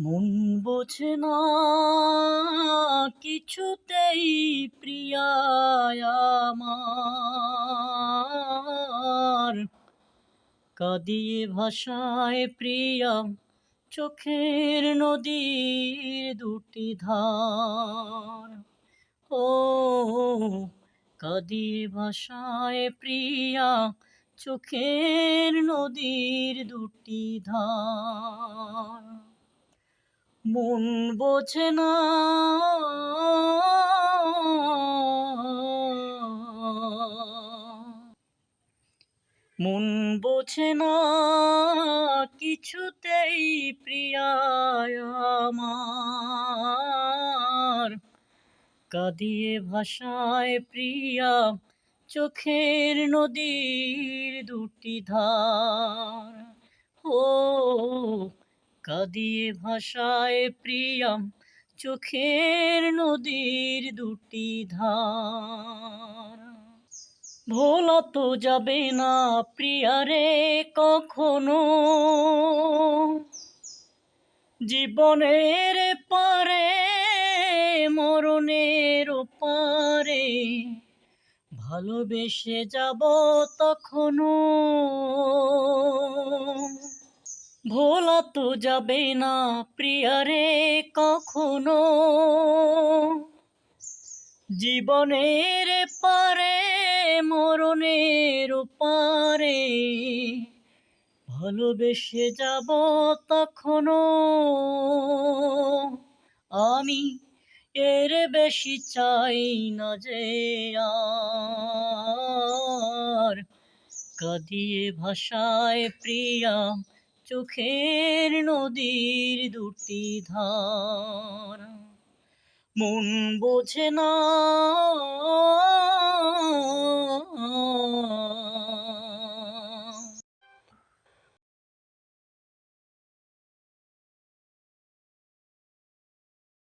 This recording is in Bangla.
মন বোঝে না কিছুতেই প্রিয়া আমার। কাঁদিয়ে ভাষায় প্রিয়া, চোখের নদীর দুটি ধার। ও, কাঁদিয়ে ভাষায় প্রিয়া, চোখের নদীর দুটি ধার। মন বোঝে না। মন বোঝে না কিছুতেই প্রিয়া আমার। কাঁদিয়ে ভাষায় প্রিয়া চোখের নদীর দুটি ধার। ও কাঁদিয়ে ভাষায় প্রিয়া চোখের নদীর দুটি ধার। ভোলা তো যাবে না প্রিয়ারে কখনো। জীবনের পারে, মরণের পারে, ভালোবেসে যাব তখনো। তো যাবে না প্রিয়ারে কখনো। জীবনের পারে, মরণের পারে, ভালোবেসে যাব তখনো। আমি এর বেশি চাই না যে আর। ভাষায় প্রিয়া চোখের নদীর দুটি ধারা। মন বোঝে না।